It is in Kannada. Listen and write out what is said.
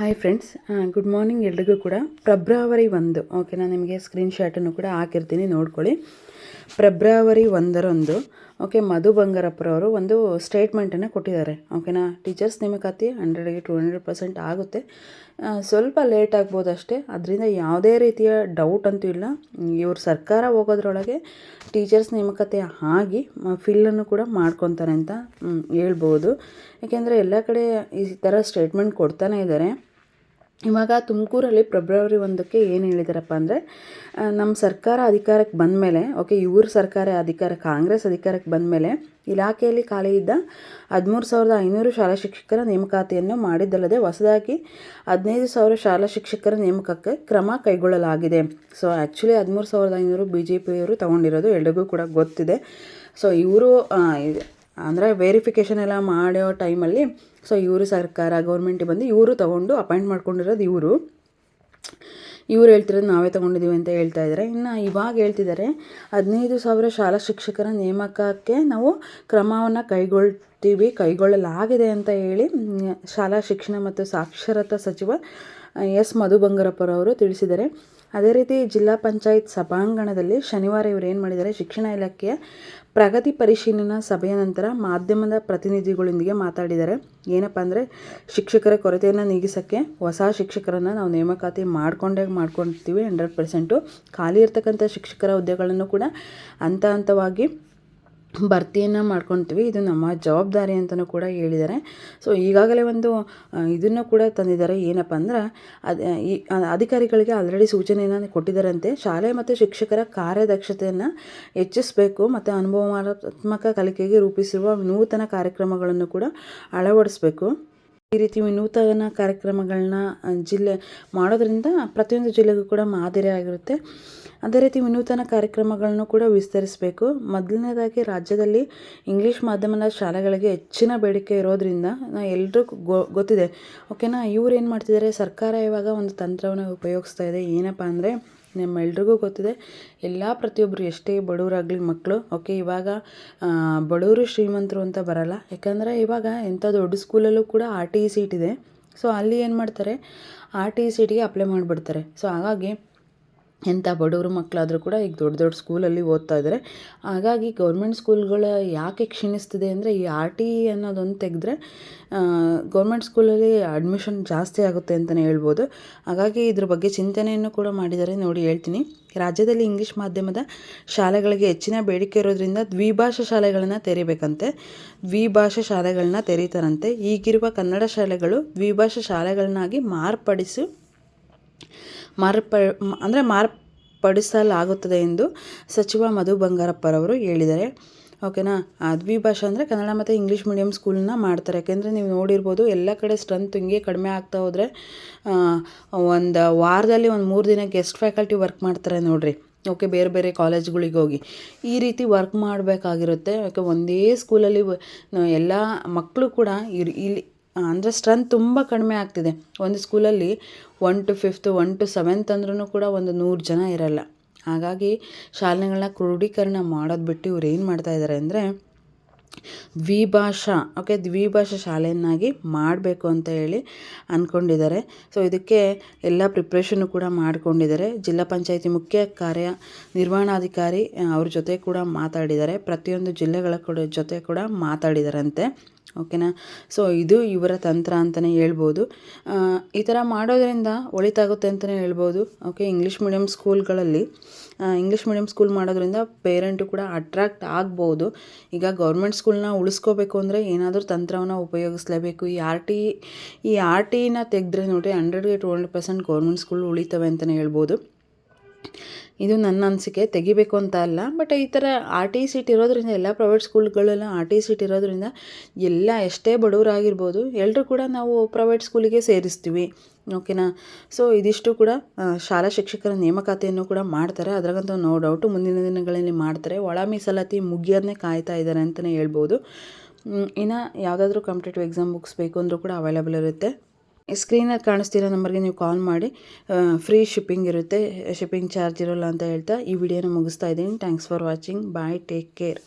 ಹಾಯ್ ಫ್ರೆಂಡ್ಸ್ ಗುಡ್ ಮಾರ್ನಿಂಗ್ ಎಲ್ರಿಗೂ ಕೂಡ. ಫೆಬ್ರವರಿ ಒಂದು. ಓಕೆ ನಾನು ನಿಮಗೆ ಸ್ಕ್ರೀನ್ ಶಾಟನ್ನು ಕೂಡ ಹಾಕಿರ್ತೀನಿ, ನೋಡ್ಕೊಳ್ಳಿ. ಫೆಬ್ರವರಿ ಒಂದರಂದು ಓಕೆ ಮಧು ಬಂಗಾರಪ್ಪರವರು ಒಂದು ಸ್ಟೇಟ್ಮೆಂಟನ್ನು ಕೊಟ್ಟಿದ್ದಾರೆ. ಓಕೆನಾ ಟೀಚರ್ಸ್ ನೇಮಕಾತಿ ಹಂಡ್ರೆಡ್ಗೆ ಟು ಹಂಡ್ರೆಡ್ ಪರ್ಸೆಂಟ್ ಆಗುತ್ತೆ. ಸ್ವಲ್ಪ ಲೇಟ್ ಆಗ್ಬೋದು ಅಷ್ಟೇ. ಅದರಿಂದ ಯಾವುದೇ ರೀತಿಯ ಡೌಟ್ ಅಂತೂ ಇಲ್ಲ. ಇವ್ರ ಸರ್ಕಾರ ಹೋಗೋದ್ರೊಳಗೆ ಟೀಚರ್ಸ್ ನೇಮಕಾತಿ ಆಗಿ ಫಿಲ್ಲನ್ನು ಕೂಡ ಮಾಡ್ಕೊತಾರೆ ಅಂತ ಹೇಳ್ಬೋದು. ಯಾಕೆಂದರೆ ಎಲ್ಲ ಕಡೆ ಈ ಥರ ಸ್ಟೇಟ್ಮೆಂಟ್ ಕೊಡ್ತಾನೆ ಇದ್ದಾರೆ ಇವಾಗ ತುಮಕೂರಲ್ಲಿ ಫೆಬ್ರವರಿ ಒಂದಕ್ಕೆ ಏನು ಹೇಳಿದಾರಪ್ಪ ಅಂದರೆ ನಮ್ಮ ಸರ್ಕಾರ ಅಧಿಕಾರಕ್ಕೆ ಬಂದ ಮೇಲೆ ಓಕೆ, ಇವ್ರ ಸರ್ಕಾರ ಅಧಿಕಾರ, ಕಾಂಗ್ರೆಸ್ ಅಧಿಕಾರಕ್ಕೆ ಬಂದ ಮೇಲೆ ಇಲಾಖೆಯಲ್ಲಿ ಖಾಲಿ ಇದ್ದ ಹದಿಮೂರು ಸಾವಿರದ ಐನೂರು ಶಾಲಾ ಶಿಕ್ಷಕರ ನೇಮಕಾತಿಯನ್ನು ಮಾಡಿದ್ದಲ್ಲದೆ ಹೊಸದಾಗಿ ಹದಿನೈದು ಸಾವಿರ ಶಾಲಾ ಶಿಕ್ಷಕರ ನೇಮಕಕ್ಕೆ ಕ್ರಮ ಕೈಗೊಳ್ಳಲಾಗಿದೆ. ಸೊ ಆ್ಯಕ್ಚುಲಿ ಹದಿಮೂರು ಸಾವಿರದ ಐನೂರು ಬಿ ಜೆ ಪಿಯವರು ತೊಗೊಂಡಿರೋದು ಎಲ್ರಿಗೂ ಕೂಡ ಗೊತ್ತಿದೆ. ಸೊ ಇವರು ಅಂದರೆ ವೆರಿಫಿಕೇಷನ್ ಎಲ್ಲ ಮಾಡೋ ಟೈಮಲ್ಲಿ ಸೊ ಇವರು ಸರ್ಕಾರ ಗೌರ್ಮೆಂಟಿಗೆ ಬಂದು ಇವರು ತೊಗೊಂಡು ಅಪಾಯಿಂಟ್ ಮಾಡ್ಕೊಂಡಿರೋದು ಇವರು. ಇವ್ರು ಹೇಳ್ತಿರೋದು ನಾವೇ ತೊಗೊಂಡಿದ್ದೀವಿ ಅಂತ ಹೇಳ್ತಾ ಇದ್ದಾರೆ ಇನ್ನು ಇವಾಗ ಹೇಳ್ತಿದ್ದಾರೆ ಹದಿನೈದು ಸಾವಿರ ಶಾಲಾ ಶಿಕ್ಷಕರ ನೇಮಕಕ್ಕೆ ನಾವು ಕ್ರಮವನ್ನು ಕೈಗೊಳ್ತೀವಿ, ಕೈಗೊಳ್ಳಲಾಗಿದೆ ಅಂತ ಹೇಳಿ, ಶಾಲಾ ಶಿಕ್ಷಣ ಮತ್ತು ಸಾಕ್ಷರತಾ ಸಚಿವ, ಎಸ್ ಮಧು ಬಂಗಾರಪ್ಪರವರು ತಿಳಿಸಿದ್ದಾರೆ. ಅದೇ ರೀತಿ ಜಿಲ್ಲಾ ಪಂಚಾಯತ್ ಸಭಾಂಗಣದಲ್ಲಿ ಶನಿವಾರ ಇವರು ಏನು ಮಾಡಿದ್ದಾರೆ, ಶಿಕ್ಷಣ ಇಲಾಖೆಯ ಪ್ರಗತಿ ಪರಿಶೀಲನಾ ಸಭೆಯ ನಂತರ ಮಾಧ್ಯಮದ ಪ್ರತಿನಿಧಿಗಳೊಂದಿಗೆ ಮಾತಾಡಿದ್ದಾರೆ. ಏನಪ್ಪ ಅಂದರೆ, ಶಿಕ್ಷಕರ ಕೊರತೆಯನ್ನು ನೀಗಿಸೋಕ್ಕೆ ಹೊಸ ಶಿಕ್ಷಕರನ್ನು ನಾವು ನೇಮಕಾತಿ ಮಾಡಿಕೊಂಡೇ ಮಾಡ್ಕೊಳ್ತೀವಿ ಹಂಡ್ರೆಡ್ ಪರ್ಸೆಂಟು ಖಾಲಿ ಇರ್ತಕ್ಕಂಥ ಶಿಕ್ಷಕರ ಹುದ್ದೆಗಳನ್ನು ಕೂಡ ಹಂತ ಹಂತವಾಗಿ ಭರ್ತಿಯನ್ನು ಮಾಡ್ಕೊತೀವಿ. ಇದು ನಮ್ಮ ಜವಾಬ್ದಾರಿ ಅಂತಲೂ ಕೂಡ ಹೇಳಿದ್ದಾರೆ. ಸೊ ಈಗಾಗಲೇ ಒಂದು ಇದನ್ನು ಕೂಡ ತಂದಿದ್ದಾರೆ. ಏನಪ್ಪ ಅಂದ್ರೆ, ಅದು, ಈ ಅಧಿಕಾರಿಗಳಿಗೆ ಆಲ್ರೆಡಿ ಸೂಚನೆಯನ್ನು ಕೊಟ್ಟಿದ್ದಾರಂತೆ. ಶಾಲೆ ಮತ್ತು ಶಿಕ್ಷಕರ ಕಾರ್ಯದಕ್ಷತೆಯನ್ನು ಹೆಚ್ಚಿಸಬೇಕು ಮತ್ತು ಅನುಭವಾತ್ಮಕ ಕಲಿಕೆಗೆ ರೂಪಿಸಿರುವ ನೂತನ ಕಾರ್ಯಕ್ರಮಗಳನ್ನು ಕೂಡ ಅಳವಡಿಸಬೇಕು. ಈ ರೀತಿ ವಿನೂತನ ಕಾರ್ಯಕ್ರಮಗಳನ್ನ ಜಿಲ್ಲೆ ಮಾಡೋದರಿಂದ ಪ್ರತಿಯೊಂದು ಜಿಲ್ಲೆಗೂ ಕೂಡ ಮಾದರಿ ಆಗಿರುತ್ತೆ. ಅದೇ ರೀತಿ ವಿನೂತನ ಕಾರ್ಯಕ್ರಮಗಳನ್ನು ಕೂಡ ವಿಸ್ತರಿಸಬೇಕು. ಮೊದಲನೇದಾಗಿ ರಾಜ್ಯದಲ್ಲಿ ಇಂಗ್ಲೀಷ್ ಮಾಧ್ಯಮದ ಶಾಲೆಗಳಿಗೆ ಹೆಚ್ಚಿನ ಬೇಡಿಕೆ ಇರೋದ್ರಿಂದ ಗೊ, ಗೊತ್ತಿದೆ. ಓಕೆನಾ? ಇವ್ರು ಏನು ಮಾಡ್ತಿದ್ದಾರೆ? ಸರ್ಕಾರ ಇವಾಗ ಒಂದು ತಂತ್ರವನ್ನು ಉಪಯೋಗಿಸ್ತಾ ಇದೆ. ಏನಪ್ಪ ಅಂದರೆ ನಮ್ಮೆಲ್ರಿಗೂ ಗೊತ್ತಿದೆ. ಎಲ್ಲ ಪ್ರತಿಯೊಬ್ಬರು ಎಷ್ಟೇ ಬಡವರಾಗಲಿ ಮಕ್ಕಳು ಓಕೆ ಇವಾಗ ಬಡವರು ಶ್ರೀಮಂತರು ಅಂತ ಬರಲ್ಲ. ಯಾಕಂದರೆ ಇವಾಗ ಎಂಥ ದೊಡ್ಡ ಸ್ಕೂಲಲ್ಲೂ ಕೂಡ ಆರ್ ಟಿ ಇ ಸೀಟ್ ಇದೆ. ಸೊ ಅಲ್ಲಿ ಏನು ಮಾಡ್ತಾರೆ? ಆರ್ ಟಿ ಇ ಸೀಟಿಗೆ ಅಪ್ಲೈ ಮಾಡಿಬಿಡ್ತಾರೆ. ಸೊ ಹಾಗಾಗಿ ಎಂಥ ಬಡವ್ರ ಮಕ್ಕಳಾದರೂ ಕೂಡ ಈಗ ದೊಡ್ಡ ದೊಡ್ಡ ಸ್ಕೂಲಲ್ಲಿ ಓದ್ತಾ ಇದ್ದಾರೆ. ಹಾಗಾಗಿ ಗೌರ್ಮೆಂಟ್ ಸ್ಕೂಲ್ಗಳ ಯಾಕೆ ಕ್ಷೀಣಿಸ್ತಿದೆ ಅಂದರೆ ಈ ಆರ್ ಟಿ ಅನ್ನೋದೊಂದು ತೆಗೆದ್ರೆ ಗೌರ್ಮೆಂಟ್ ಸ್ಕೂಲಲ್ಲಿ ಅಡ್ಮಿಷನ್ ಜಾಸ್ತಿ ಆಗುತ್ತೆ ಅಂತಲೇ ಹೇಳ್ಬೋದು. ಹಾಗಾಗಿ ಇದ್ರ ಬಗ್ಗೆ ಚಿಂತನೆಯನ್ನು ಕೂಡ ಮಾಡಿದ್ದಾರೆ. ನೋಡಿ, ಹೇಳ್ತೀನಿ. ರಾಜ್ಯದಲ್ಲಿ ಇಂಗ್ಲೀಷ್ ಮಾಧ್ಯಮದ ಶಾಲೆಗಳಿಗೆ ಹೆಚ್ಚಿನ ಬೇಡಿಕೆ ಇರೋದ್ರಿಂದ ದ್ವಿಭಾಷಾ ಶಾಲೆಗಳನ್ನು ತೆರೀಬೇಕಂತೆ. ದ್ವಿಭಾಷಾ ಶಾಲೆಗಳನ್ನ ತೆರೀತಾರಂತೆ. ಈಗಿರುವ ಕನ್ನಡ ಶಾಲೆಗಳು ದ್ವಿಭಾಷಾ ಶಾಲೆಗಳನ್ನಾಗಿ ಮಾರ್ಪಡಿಸಿ ಮಾರ್ಪ, ಅಂದರೆ ಮಾರ್ಪಡಿಸಲಾಗುತ್ತದೆ ಎಂದು ಸಚಿವ ಮಧು ಬಂಗಾರಪ್ಪರವರು ಹೇಳಿದ್ದಾರೆ. ಓಕೆನಾ? ದ್ವಿಭಾಷೆ ಅಂದರೆ ಕನ್ನಡ ಮತ್ತು ಇಂಗ್ಲೀಷ್ ಮೀಡಿಯಮ್ ಸ್ಕೂಲನ್ನ ಮಾಡ್ತಾರೆ. ಯಾಕೆಂದರೆ ನೀವು ನೋಡಿರ್ಬೋದು ಎಲ್ಲ ಕಡೆ ಸ್ಟ್ರೆಂತ್ ಹಿಂಗೆ ಕಡಿಮೆ ಆಗ್ತಾ ಹೋದರೆ ಒಂದು ವಾರದಲ್ಲಿ ಒಂದು ಮೂರು ದಿನ ಗೆಸ್ಟ್ ಫ್ಯಾಕಲ್ಟಿ ವರ್ಕ್ ಮಾಡ್ತಾರೆ ನೋಡಿರಿ. ಓಕೆ, ಬೇರೆ ಬೇರೆ ಕಾಲೇಜ್ಗಳಿಗೆ ಹೋಗಿ. ಈ ರೀತಿ ವರ್ಕ್ ಮಾಡಬೇಕಾಗಿರುತ್ತೆ. ಯಾಕೆ, ಒಂದೇ ಸ್ಕೂಲಲ್ಲಿ ಎಲ್ಲ ಮಕ್ಕಳು ಕೂಡ ಇಲ್ಲಿ ಅಂದರೆ ಸ್ಟ್ರೆಂತ್ ತುಂಬ ಕಡಿಮೆ ಆಗ್ತಿದೆ. ಒಂದು ಸ್ಕೂಲಲ್ಲಿ one to fifth one to seventh ಅಂದ್ರೂ ಕೂಡ ಒಂದು ನೂರು ಜನ ಇರಲ್ಲ. ಹಾಗಾಗಿ ಶಾಲೆಗಳನ್ನ ಕ್ರೋಢೀಕರಣ ಮಾಡೋದು ಬಿಟ್ಟು ಇವ್ರು ಏನು ಮಾಡ್ತಾ ಇದ್ದಾರೆ ಅಂದರೆ ದ್ವಿಭಾಷಾ ಓಕೆ ದ್ವಿಭಾಷಾ ಶಾಲೆಯನ್ನಾಗಿ ಮಾಡಬೇಕು ಅಂತ ಹೇಳಿ ಅಂದ್ಕೊಂಡಿದ್ದಾರೆ ಸೊ ಇದಕ್ಕೆ ಎಲ್ಲ ಪ್ರಿಪ್ರೇಷನ್ನು ಕೂಡ ಮಾಡಿಕೊಂಡಿದ್ದಾರೆ ಜಿಲ್ಲಾ ಪಂಚಾಯತಿ ಮುಖ್ಯ ಕಾರ್ಯ ನಿರ್ವಹಣಾಧಿಕಾರಿ ಅವ್ರ ಜೊತೆ ಕೂಡ ಮಾತಾಡಿದ್ದಾರೆ ಪ್ರತಿಯೊಂದು ಜಿಲ್ಲೆಗಳ ಕೂಡ ಜೊತೆ ಕೂಡ ಮಾತಾಡಿದಾರಂತೆ. ಓಕೆನಾ? ಸೊ ಇದು ಇವರ ತಂತ್ರ ಅಂತಲೇ ಹೇಳ್ಬೋದು. ಈ ಥರ ಮಾಡೋದರಿಂದ ಒಳಿತಾಗುತ್ತೆ ಅಂತಲೇ ಹೇಳ್ಬೋದು. ಓಕೆ ಇಂಗ್ಲೀಷ್ ಮೀಡಿಯಮ್ ಸ್ಕೂಲ್ಗಳಲ್ಲಿ ಇಂಗ್ಲೀಷ್ ಮೀಡಿಯಮ್ ಸ್ಕೂಲ್ ಮಾಡೋದ್ರಿಂದ ಪೇರೆಂಟು ಕೂಡ ಅಟ್ರಾಕ್ಟ್ ಆಗ್ಬೋದು. ಈಗ ಗೌರ್ಮೆಂಟ್ ಸ್ಕೂಲ್ನ ಉಳಿಸ್ಕೋಬೇಕು ಅಂದರೆ ಏನಾದರೂ ತಂತ್ರವನ್ನು ಉಪಯೋಗಿಸ್ಲೇಬೇಕು. ಈ ಆರ್ ಟಿ ಈ ಆರ್ ಟಿನ ತೆಗೆದ್ರೆ ನೋಡಿ ಹಂಡ್ರೆಡ್ಗೆ two hundred percent government school ಉಳಿತವೆ ಅಂತಲೇ ಹೇಳ್ಬೋದು. ಇದು ನನ್ನ ಅನಿಸಿಕೆ, ತೆಗಿಬೇಕು ಅಂತ ಅಲ್ಲ. ಬಟ್ ಈ ಥರ ಆರ್ ಟಿ ಸೀಟ್ ಇರೋದ್ರಿಂದ, ಎಲ್ಲ ಪ್ರೈವೇಟ್ ಸ್ಕೂಲ್ಗಳೆಲ್ಲ ಆರ್ ಟಿ ಸೀಟ್ ಇರೋದ್ರಿಂದ ಎಲ್ಲ ಎಷ್ಟೇ ಬಡವರಾಗಿರ್ಬೋದು ಎಲ್ಲರೂ ಕೂಡ ನಾವು ಪ್ರೈವೇಟ್ ಸ್ಕೂಲಿಗೆ ಸೇರಿಸ್ತೀವಿ. ಓಕೆನಾ ಸೊ ಇದಿಷ್ಟು ಕೂಡ ಶಾಲಾ ಶಿಕ್ಷಕರ ನೇಮಕಾತಿಯನ್ನು ಕೂಡ ಮಾಡ್ತಾರೆ. ಅದ್ರಾಗಂತೂ ನೋ ಡೌಟು ಮುಂದಿನ ದಿನಗಳಲ್ಲಿ ಮಾಡ್ತಾರೆ. ಒಳ ಮೀಸಲಾತಿ ಮುಗಿಯೋದನ್ನೇ ಕಾಯ್ತಾ ಇದ್ದಾರೆ ಅಂತಲೇ ಹೇಳ್ಬೋದು. ಇನ್ನು ಯಾವುದಾದ್ರೂ ಕಾಂಪಿಟೇಟಿವ್ ಎಕ್ಸಾಮ್ ಬುಕ್ಸ್ ಬೇಕು ಅಂದರೂ ಕೂಡ ಅವೈಲೇಬಲ್ ಇರುತ್ತೆ. ಸ್ಕ್ರೀನಲ್ಲಿ ಕಾಣಿಸ್ತಿರೋ ನಂಬರ್ಗೆ ನೀವು ಕಾಲ್ ಮಾಡಿ ಫ್ರೀ ಶಿಪ್ಪಿಂಗ್ ಇರುತ್ತೆ ಶಿಪ್ಪಿಂಗ್ ಚಾರ್ಜ್ ಇರೋಲ್ಲ ಅಂತ ಹೇಳ್ತಾ ಈ ವಿಡಿಯೋನ ಮುಗಿಸ್ತಾ ಇದ್ದೀನಿ. Thanks for watching bye take care